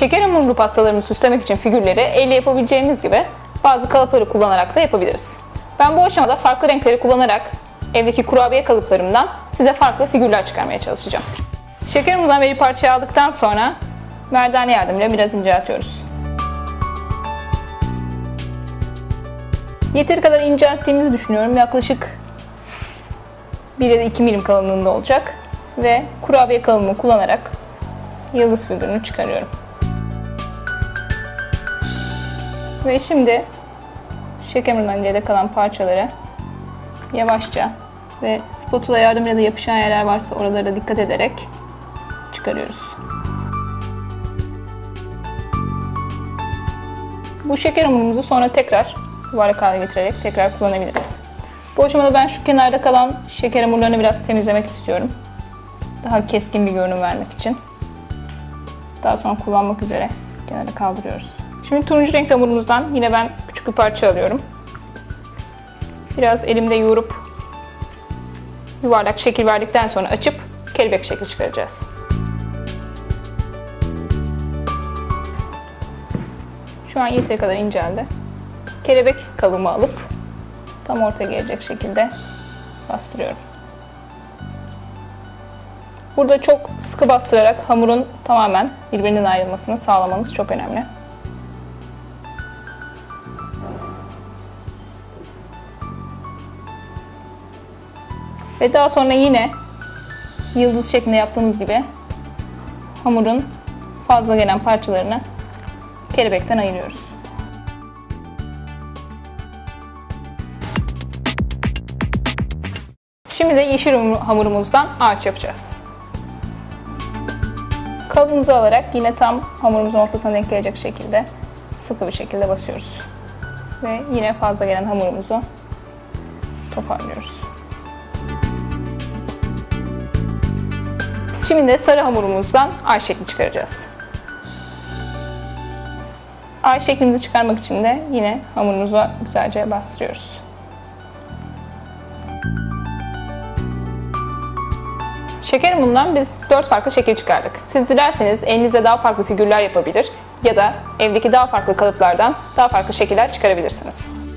Şeker hamurlu pastalarımızı süslemek için figürleri elle yapabileceğimiz gibi bazı kalıpları kullanarak da yapabiliriz. Ben bu aşamada farklı renkleri kullanarak evdeki kurabiye kalıplarımdan size farklı figürler çıkarmaya çalışacağım. Şeker hamurundan bir parçayı aldıktan sonra merdane yardımıyla biraz inceltiyoruz. Yeteri kadar incelttiğimizi düşünüyorum. Yaklaşık 1 ya da 2 milim kalınlığında olacak. Ve kurabiye kalıbımı kullanarak yıldız figürünü çıkarıyorum. Ve şimdi hamurundan geride kalan parçaları yavaşça ve spatula yardımıyla da yapışan yerler varsa oralara dikkat ederek çıkarıyoruz. Bu şeker hamurumuzu sonra tekrar yuvarlak hale getirerek tekrar kullanabiliriz. Bu aşamada ben şu kenarda kalan şeker hamurlarını biraz temizlemek istiyorum. Daha keskin bir görünüm vermek için. Daha sonra kullanmak üzere kenara kaldırıyoruz. Şimdi turuncu renk hamurumuzdan yine ben küçük bir parça alıyorum. Biraz elimde yoğurup yuvarlak şekil verdikten sonra açıp kelebek şekli çıkaracağız. Şu an yeteri kadar inceldi. Kelebek kalıbımı alıp tam ortaya gelecek şekilde bastırıyorum. Burada çok sıkı bastırarak hamurun tamamen birbirinden ayrılmasını sağlamanız çok önemli. Ve daha sonra yine yıldız şeklinde yaptığımız gibi hamurun fazla gelen parçalarını kelebekten ayırıyoruz. Şimdi de yeşil hamurumuzdan ağaç yapacağız. Kalıbımızı alarak yine tam hamurumuzun ortasına denk gelecek şekilde sıkı bir şekilde basıyoruz. Ve yine fazla gelen hamurumuzu toparlıyoruz. Şimdi de sarı hamurumuzdan ay şekli çıkaracağız. Ay şeklimizi çıkarmak için de yine hamurumuza güzelce bastırıyoruz. Şeker hamurundan biz 4 farklı şekil çıkardık. Siz dilerseniz elinizde daha farklı figürler yapabilir ya da evdeki daha farklı kalıplardan daha farklı şekiller çıkarabilirsiniz.